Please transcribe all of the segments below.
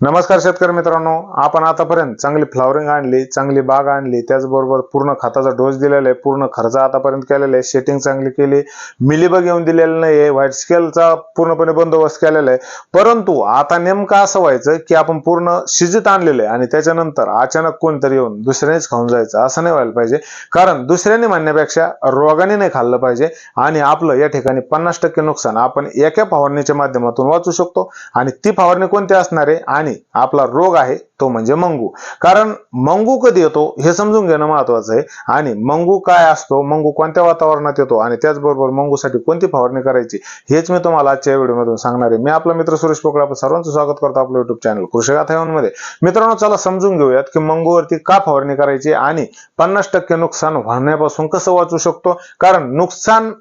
नमस्कार शेतकरी मित्रांनो आपण आतापर्यंत चांगली फ्लॉवरिंग आणली चांगली बाग आणली त्याचबरोबर पूर्ण खताचा डोस दिलेला आहे पूर्ण खर्च आतापर्यंत केलेला आहे शेटिंग चांगली केली मिलीबग येऊन दिलेलं नाही व्हाईट स्केलचा पूर्णपणे बंदोबस्त केलेला आहे. परंतु आता नेमकं असं व्हायचं की आपण पूर्ण शिजित आणलेलं आहे आणि त्याच्यानंतर अचानक कोणतरी येऊन दुसऱ्यानेच खाऊन जायचं असं नाही व्हायला पाहिजे. कारण दुसऱ्याने म्हणण्यापेक्षा रोगाने नाही खाल्लं पाहिजे आणि आपलं या ठिकाणी पन्नास टक्के नुकसान आपण एका फवारणीच्या माध्यमातून वाचू शकतो आणि ती फवारणी कोणती असणार आहे आणि आपला रोग आहे तो म्हणजे मंगू. कारण मंगू कधी येतो हे समजून घेणं महत्वाचं आहे. आणि मंगू काय असतो? मंगू कोणत्या वातावरणात येतो? आणि त्याचबरोबर मंगूसाठी कोणती फवारणी करायची? हेच मी तुम्हाला आजच्या व्हिडिओमधून सांगणार आहे. मी आपला मित्र सुरेश पोकळ आपण सर्वांचं स्वागत करतो आपलं युट्यूब चॅनल कृषी मित्रांनो चला समजून घेऊयात की मंगूवरती का फवारणी करायची आणि पन्नास टक्के नुकसान होण्यापासून कसं वाचू शकतो? कारण नुकसान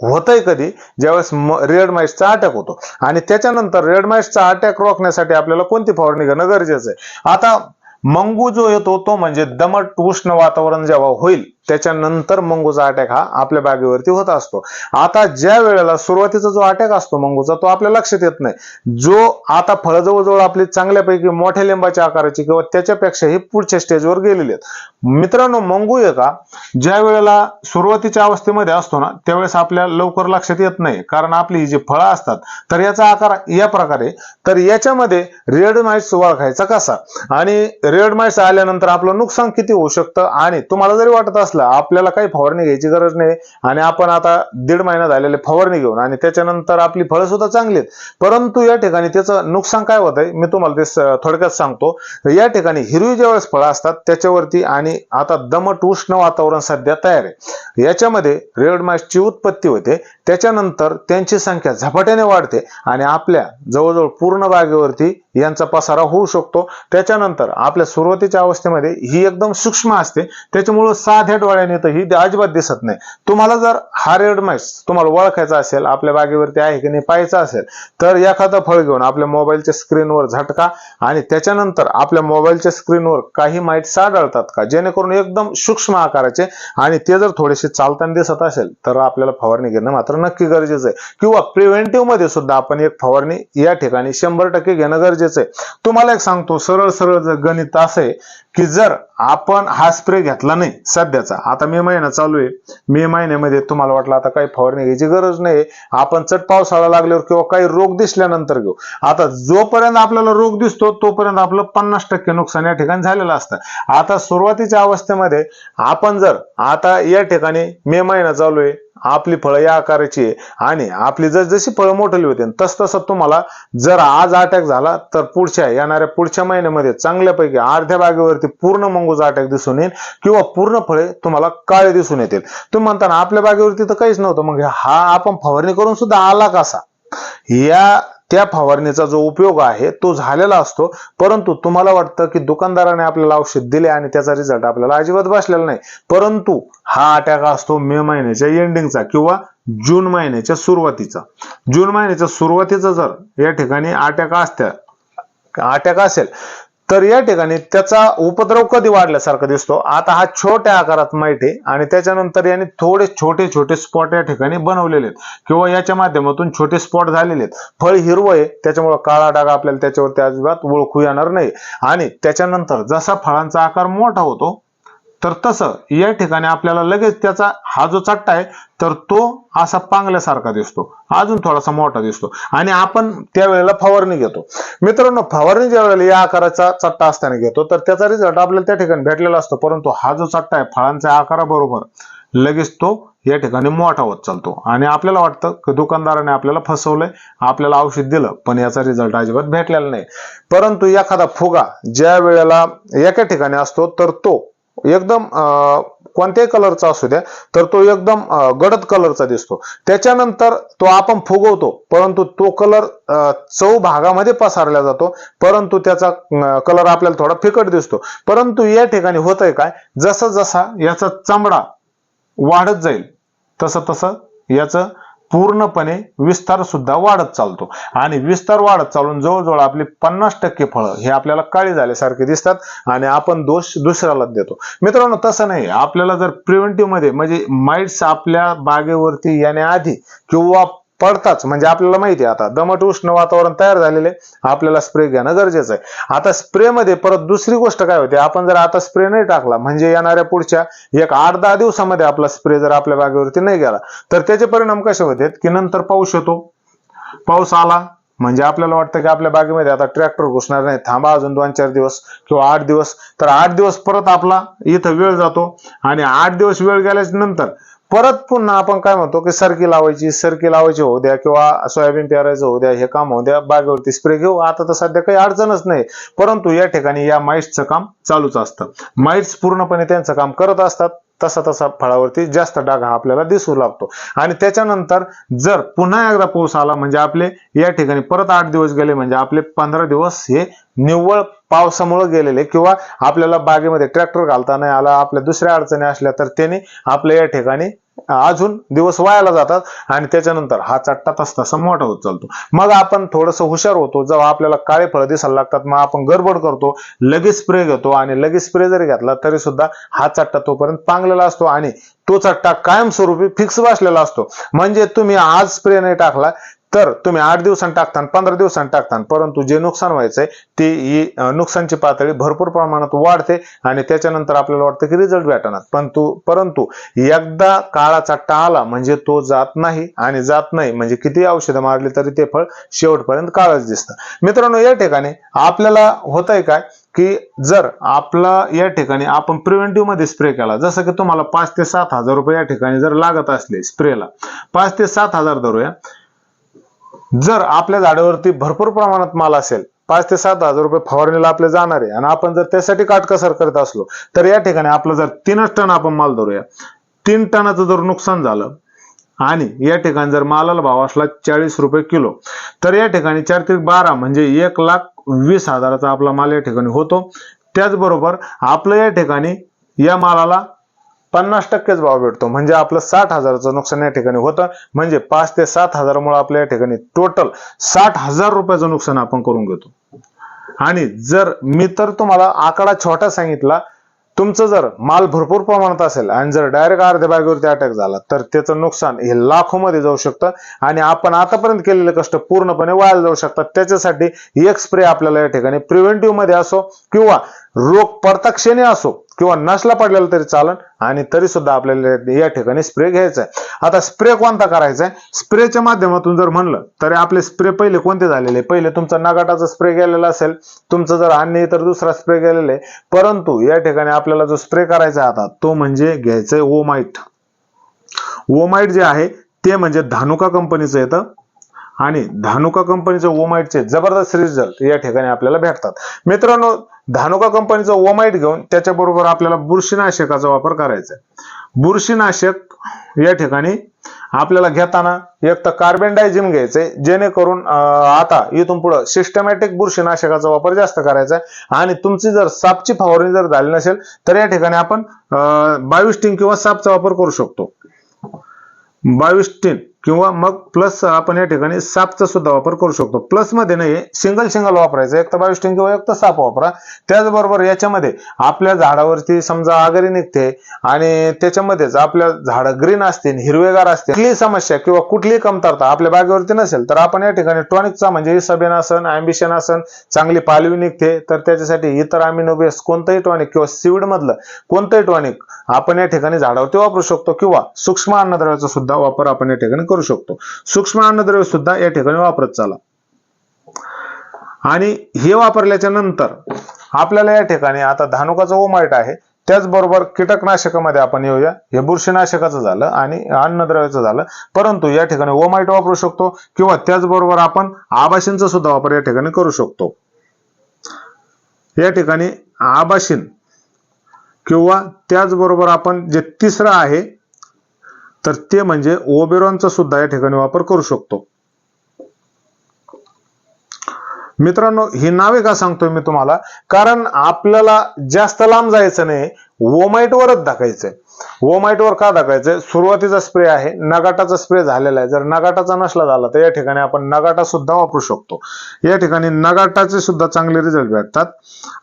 होतंय कधी? ज्यावेळेस रेड माइट्सचा अटॅक होतो. आणि त्याच्यानंतर रेड माइट्सचा अटॅक रोखण्यासाठी आपल्याला कोणती फवारणी करणं गरजेचं आहे? आता मंगू जो येतो तो म्हणजे दमट उष्ण वातावरण जेव्हा होईल त्याच्यानंतर मंगूचा अटॅक हा आपल्या बागेवरती होत असतो. आता ज्या वेळेला सुरुवातीचा जो अटॅक असतो मंगूचा तो आपल्या लक्षात येत नाही. जो आता फळ जवळजवळ आपली चांगल्यापैकी मोठ्या लिंबाच्या आकाराची किंवा त्याच्यापेक्षाही पुढच्या स्टेजवर गेलेली आहेत. मित्रांनो मंगू एका का? ज्या वेळेला सुरुवातीच्या अवस्थेमध्ये असतो ना त्यावेळेस आपल्या लवकर लक्षात येत नाही. कारण आपली ही जी फळं असतात तर याचा आकार या प्रकारे. तर याच्यामध्ये रेड माइट्स ओळखायचा कसा? आणि रेड माइट्स आल्यानंतर आपलं नुकसान किती होऊ शकतं? आणि तुम्हाला जरी वाटत असलं आपल्याला काही फवारणी घ्यायची गरज नाही आणि आपण आता दीड महिना झालेले फवारणी घेऊन आणि त्याच्यानंतर आपली फळं सुद्धा चांगली आहेत. परंतु या ठिकाणी त्याचं नुकसान काय होत आहे मी तुम्हाला ते थोडक्यात सांगतो. या ठिकाणी हिरवी ज्यावेळेस फळं असतात त्याच्यावरती आणि आता दमट उष्ण वातावरण सध्या तयार आहे. याच्यामध्ये रेड माइट्सची उत्पत्ती होते. त्याच्यानंतर त्यांची संख्या झपाट्याने वाढते आणि आपल्या जवळजवळ पूर्ण बागेवरती यांचा पसारा होऊ शकतो. त्याच्यानंतर आपल्या सुरुवातीच्या अवस्थेमध्ये ही एकदम सूक्ष्म असते. त्याच्यामुळं साध्या डोळ्याने तर ही अजिबात दिसत नाही. तुम्हाला जर हा रेड माइट्स तुम्हाला ओळखायचा असेल आपल्या बागेवरती आहे की नाही पाहायचा असेल तर एखादा फळ घेऊन आपल्या मोबाईलच्या स्क्रीनवर झटका आणि त्याच्यानंतर आपल्या मोबाईलच्या स्क्रीनवर काही माइट्स आढळतात का? जेणेकरून एकदम सूक्ष्म आकाराचे आणि ते जर थोडेसे चालताना दिसत असेल तर आपल्याला फवारणी घेणं मात्र नक्की गरजेचं आहे. किंवा प्रिव्हेंटिव्हमध्ये सुद्धा आपण एक फवारणी या ठिकाणी शंभर टक्के घेणं गरजेचं आहे. तुम्हाला एक सांगतो सरळ सरळ गणित असं आहे की जर आपण हा स्प्रे घेतला नाही सध्याचा आता मे महिना चालू आहे. मे महिन्यामध्ये तुम्हाला वाटलं आता काही फवारणी घ्यायची गरज नाही. आपण चट पावसाळा लागल्यावर किंवा काही रोग दिसल्यानंतर घेऊ. आता जोपर्यंत आपल्याला रोग दिसतो तोपर्यंत आपलं पन्नास टक्के नुकसान या ठिकाणी झालेलं असतं. आता सुरुवातीच्या अवस्थेमध्ये आपण जर आता या ठिकाणी मे महिना चालू आहे आपली फळं या आकाराची आहे. आणि आपली जर जशी फळं मोठली होते तस तसं तुम्हाला जर आज अटॅक झाला तर पुढच्या येणाऱ्या पुढच्या महिन्यामध्ये चांगल्यापैकी अर्ध्या बागेवरती पूर्ण मंगूस अटॅक दिसून येईल किंवा पूर्ण फळे तुम्हाला काळे दिसून येतील. तुम्ही म्हणताना आपल्या बागेवरती तर काहीच नव्हतं मग हा आपण फवारणी करून सुद्धा आला कसा? या त्या फवारणीचा जो उपयोग आहे तो झालेला असतो. परंतु तुम्हाला वाटतं की दुकानदाराने आपल्याला औषध दिले आणि त्याचा रिझल्ट आपल्याला अजिबात बसलेला नाही. परंतु हा अटॅक असतो मे महिन्याच्या एंडिंगचा किंवा जून महिन्याच्या सुरुवातीचा. जून महिन्याच्या सुरुवातीचा जर या ठिकाणी अटॅक असत्या अटॅक असेल तर या ठिकाणी त्याचा उपद्रव कधी वाढल्यासारखा दिसतो? आता हा छोट्या आकारात माहिती आहे आणि त्याच्यानंतर याने थोडे छोटे छोटे स्पॉट या ठिकाणी बनवलेले आहेत. किंवा याच्या माध्यमातून छोटे स्पॉट झालेले आहेत. फळ हिरवं आहे. त्याच्यामुळे काळा डाग आपल्याला त्याच्यावरती अजिबात ओळखू येणार नाही. आणि त्याच्यानंतर जसा फळांचा आकार मोठा होतो तर तसं या ठिकाणी आपल्याला लगेच त्याचा हा जो चट्टा आहे तर तो असा पांगल्यासारखा दिसतो. अजून थोडासा मोठा दिसतो. आणि आपण त्यावेळेला फवारणी घेतो. मित्रांनो फवारणी ज्या वेळेला या आकाराचा चट्टा असताना घेतो तर त्याचा रिझल्ट आपल्याला त्या ठिकाणी भेटलेला असतो. परंतु हा जो चट्टा आहे फळांच्या आकाराबरोबर लगेच तो या ठिकाणी मोठा होत चालतो. आणि आपल्याला वाटतं की दुकानदाराने आपल्याला फसवलंय आपल्याला औषध दिलं पण याचा रिझल्ट अजिबात भेटलेला नाही. परंतु एखादा फुगा ज्या वेळेला एका ठिकाणी असतो तर तो एकदम कोणत्याही कलरचा असू द्या तर तो एकदम गडद कलरचा दिसतो. त्याच्यानंतर तो आपण फुगवतो परंतु तो कलर चव भागामध्ये पसरला जातो परंतु त्याचा कलर आपल्याला थोडा फिकट दिसतो. परंतु या ठिकाणी होत आहे काय जसा जसा याचा चमडा वाढत जाईल तसं तसं याचं पूर्णपणे विस्तार सुद्धा वाढत चालतो. आणि विस्तार वाढत चालून जवळजवळ आपली पन्नास टक्के फळं हे आपल्याला काळी झाल्यासारखे दिसतात आणि आपण दोष दुसऱ्याला देतो. मित्रांनो तसं नाही. आपल्याला जर प्रिव्हेंटिव्हमध्ये म्हणजे माइट्स आपल्या बागेवरती येण्याआधी किंवा पडताच. म्हणजे आपल्याला माहिती आहे आता. दमट उष्ण वातावरण तयार झालेले आपल्याला स्प्रे घेणं गरजेचं आहे. आता स्प्रेमध्ये परत दुसरी गोष्ट काय होते? आपण जर आता स्प्रे नाही टाकला म्हणजे येणाऱ्या पुढच्या एक आठ दहा दिवसामध्ये आपला स्प्रे जर आपल्या बागेवरती नाही गेला तर त्याचे परिणाम कसे होते की नंतर पाऊस येतो. पाऊस आला म्हणजे आपल्याला वाटतं की आपल्या बागेमध्ये आता ट्रॅक्टर घुसणार नाही. थांबा अजून दोन चार दिवस किंवा आठ दिवस. तर आठ दिवस परत आपला इथं वेळ जातो. आणि आठ दिवस वेळ गेल्याच्यानंतर परत पुन्हा आपण काय म्हणतो की सरकी लावायची सरकी लावायची होऊ द्या किंवा सोयाबीन पेरायचं होऊ द्या हे काम होऊ द्या बागेवरती स्प्रे घेऊ. आता तर सध्या काही अडचणच नाही. परंतु या ठिकाणी या माईट्सचं काम चालूच असतं. माईट्स पूर्णपणे त्यांचं काम करत असतात. तसा तसा फळावरती जास्त डाग हा आपल्याला दिसू लागतो. आणि त्याच्यानंतर जर पुन्हा एकदा पाऊस आला म्हणजे आपले या ठिकाणी परत आठ दिवस गेले म्हणजे आपले पंधरा दिवस हे निव्वळ पावसामुळे गेलेले किंवा आपल्याला बागेमध्ये ट्रॅक्टर घालता नाही आला आपल्या दुसऱ्या अडचणी असल्या तर त्याने आपल्या या ठिकाणी अजून दिवस वायाला जातात आणि त्याच्यानंतर हा चट्टा तस तसा मोठा होत चालतो. मग आपण थोडस हुशार होतो जेव्हा आपल्याला काळे फळ दिसायला लागतात मग आपण गडबड करतो लगेच स्प्रे घेतो आणि लगेच स्प्रे जरी घेतला तरी सुद्धा हा चट्टा तोपर्यंत पांगलेला असतो आणि तो चट्टा कायमस्वरूपी फिक्स बसलेला असतो. म्हणजे तुम्ही आज स्प्रे नाही टाकला तर तुम्ही आठ दिवसांनी टाकता पंधरा दिवसांनी टाकता परंतु जे नुकसान व्हायचंय ते ही नुकसानची पातळी भरपूर प्रमाणात वाढते आणि त्याच्यानंतर आपल्याला वाटतं की रिझल्ट भेटणार पण तू परंतु एकदा काळाचा टाळा म्हणजे तो जात नाही आणि जात नाही म्हणजे किती औषधं मारली तरी ते फळ शेवटपर्यंत काळच दिसतं. मित्रांनो या ठिकाणी आपल्याला होत आहे काय की जर आपला या ठिकाणी आपण प्रिव्हेंटिव्हमध्ये स्प्रे केला जसं की तुम्हाला पाच ते सात हजार रुपये या ठिकाणी जर लागत असले स्प्रेला पाच ते सात हजार धरूया. जर आपल्या झाडावरती भरपूर प्रमाणात माल असेल पाच ते सात हजार रुपये फवारणीला आपले जाणार आहे. आणि आपण जर त्यासाठी काटकसर करत असलो तर या ठिकाणी आपलं जर तीनच टन आपण माल धरूया. तीन टनाचं जर नुकसान झालं आणि या ठिकाणी जर मालाला भाव असला चाळीस रुपये किलो तर या ठिकाणी चार ते बारा म्हणजे एक लाख वीस हजाराचा आपला माल या ठिकाणी होतो. त्याचबरोबर आपलं या ठिकाणी या मालाला पन्नास टक्केच भाव भेटतो. म्हणजे आपलं साठ हजाराचं नुकसान या ठिकाणी होतं. म्हणजे पाच ते सात हजारामुळे आपल्या या ठिकाणी टोटल साठ हजार रुपयाचं नुकसान आपण करून घेतो. आणि जर मी तर तुम्हाला आकडा छोटा सांगितला तुमचं जर माल भरपूर प्रमाणात असेल आणि जर डायरेक्ट अर्ध्या बागेवरती अटॅक झाला तर त्याचं नुकसान हे लाखो मध्ये जाऊ शकतं आणि आपण आतापर्यंत केलेले कष्ट पूर्णपणे वाया जाऊ शकतात. त्याच्यासाठी एक स्प्रे आपल्याला या ठिकाणी प्रिव्हेंटिव्हमध्ये असो किंवा रोग प्रत्यक्षाने असो किंवा नसला पडलेला तरी चालन आणि तरी सुद्धा आपल्याला या ठिकाणी स्प्रे घ्यायचा आहे आता स्प्रे कोणता करायचा आहे स्प्रेच्या माध्यमातून जर म्हणलं तरी आपले स्प्रे पहिले कोणते झालेले? पहिले तुमचा नगाटाचा स्प्रे गेलेला असेल तुमचं जर अन्य इतर दुसरा स्प्रे गेलेला आहे परंतु या ठिकाणी आपल्याला जो स्प्रे करायचा आहे आता तो म्हणजे घ्यायचंय ओमाइट ओमाइट जे आहे ते म्हणजे धानुका कंपनीचं येतं. आणि धानुका कंपनीचं ओमाईटचे जबरदस्त रिझल्ट या ठिकाणी आपल्याला भेटतात. मित्रांनो धानुका कंपनीचं ओमाईट घेऊन त्याच्याबरोबर आपल्याला बुरशीनाशकाचा वापर करायचा बुरशीनाशक या ठिकाणी आपल्याला घेताना एक तर कार्बन डायझिम घ्यायचंय जेणेकरून आता इथून पुढं सिस्टमॅटिक बुरशीनाशकाचा वापर जास्त करायचा आणि तुमची जर सापची फवारणी जर झाली नसेल तर या ठिकाणी आपण बावीस टीन किंवा सापचा वापर करू शकतो. बावीस टीन. किंवा मग प्लस आपण या ठिकाणी सापचा सुद्धा वापर करू शकतो. प्लसमध्ये नाही सिंगल सिंगल वापरायचं. एक तर बावीस टीन किंवा एक तर साप वापरा. त्याचबरोबर याच्यामध्ये आपल्या झाडावरती समजा आगरी निघते आणि त्याच्यामध्येच आपल्या झाड ग्रीन असतील हिरवेगार असतील कुठलीही समस्या किंवा कुठलीही कमतरता आपल्या बागेवरती नसेल तर आपण या ठिकाणी टॉनिकचा म्हणजे सबेन आसन अँबिशन असन चांगली पालवी निघते तर त्याच्यासाठी इतर अमिनोबेस कोणतंही टॉनिक किंवा सीड मधलं कोणतंही टॉनिक आपण या ठिकाणी झाडावरती वापरू शकतो किंवा सूक्ष्म अन्नद्रव्याचा सुद्धा वापर आपण या ठिकाणी करू शकतो. सूक्ष्म अन्नद्रव्य सुद्धा या ठिकाणी वापरत चाला. आणि हे वापरल्याच्या नंतर आपल्याला या ठिकाणी आता धानुकाचं ओमाइट आहे. त्याचबरोबर कीटकनाशकामध्ये आपण येऊया. हे बुरशीनाशकाचं झालं आणि अन्नद्रव्याचं झालं. परंतु या ठिकाणी ओमाइट वापरू शकतो किंवा त्याचबरोबर आपण आबाशींचा सुद्धा वापर या ठिकाणी करू शकतो. या ठिकाणी आबाशीन किंवा त्याचबरोबर आपण जे तिसरं आहे तर ते म्हणजे ओबेरॉनचा सुद्धा या ठिकाणी वापर करू शकतो. मित्रांनो ही नावे का सांगतोय मी तुम्हाला? कारण आपल्याला जास्त लांब जायचं नाही वोमाइटवरच वरच वोमाइटवर वर का दाखायचंय? सुरुवातीचा स्प्रे आहे नगाटाचा स्प्रे झालेला आहे. जर नगाटाचा नसला झाला तर या ठिकाणी आपण नगाटा सुद्धा वापरू शकतो. या ठिकाणी नगाटाचे सुद्धा चांगले रिझल्ट भेटतात.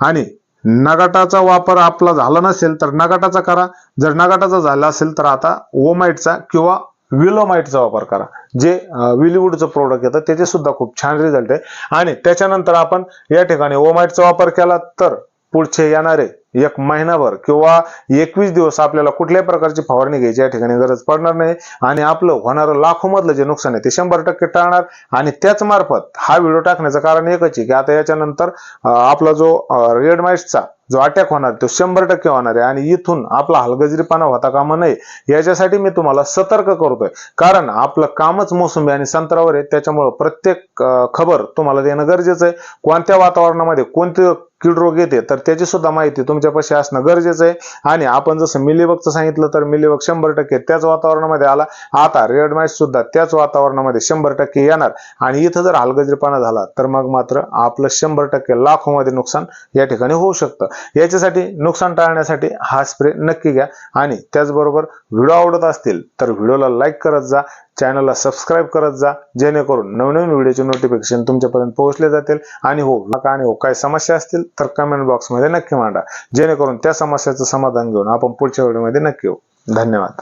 आणि नगाटाचा वापर आपला झाला नसेल तर नगाटाचा करा. जर नगाटाचा झाला असेल तर आता ओमाइटचा किंवा विलोमाइटचा वापर करा. जे विलीवूडचं प्रोडक्ट येतं त्याचे सुद्धा खूप छान रिझल्ट आहे. आणि त्याच्यानंतर आपण या ठिकाणी ओमाइटचा वापर केला तर पुढचे येणारे एक महिनाभर किंवा एकवीस दिवस आपल्याला कुठल्याही प्रकारची फवारणी घ्यायची या ठिकाणी गरज पडणार नाही. आणि आपलं होणारं लाखो मधलं जे नुकसान आहे ते शंभर टक्के टाळणार. आणि त्याच मार्फत हा व्हिडिओ टाकण्याचं कारण एकच आहे की आता याच्यानंतर आपला जो रेड माइट्सचा जो अटॅक होणार तो शंभर टक्के होणार आहे. आणि इथून आपला हलगजरीपणा होता कामा नये याच्यासाठी मी तुम्हाला सतर्क करतोय. कारण आपलं कामच मोसंबी आणि संत्रावर आहे त्याच्यामुळं प्रत्येक खबर तुम्हाला देणं गरजेचं आहे. कोणत्या वातावरणामध्ये कोणते कीड रोग येते तर त्याची सुद्धा माहिती तुमच्यापाशी असणं गरजेचं आहे. आणि आपण जसं मिलीबगचं सांगितलं तर मिलीबग शंभर टक्के त्याच वातावरणामध्ये आला. आता रेड माइट सुद्धा त्याच वातावरणामध्ये शंभर टक्के येणार. आणि इथं जर हलगजरीपणा झाला तर मग मात्र आपलं शंभर टक्के लाखोमध्ये नुकसान या ठिकाणी होऊ शकतं. याच्यासाठी नुकसान टाळण्यासाठी हा स्प्रे नक्की घ्या. आणि त्याचबरोबर व्हिडिओ आवडत असतील तर व्हिडिओला लाईक करत जा चॅनलला सबस्क्राईब करत जा जेणेकरून नवनवीन व्हिडिओचे नोटिफिकेशन तुमच्यापर्यंत पोहोचले जातील. आणि हो नका आणि हो काय समस्या असतील तर कमेंट बॉक्समध्ये नक्की मांडा. जेणेकरून त्या समस्याचं समाधान घेऊन आपण पुढच्या व्हिडिओमध्ये नक्की येऊ. धन्यवाद.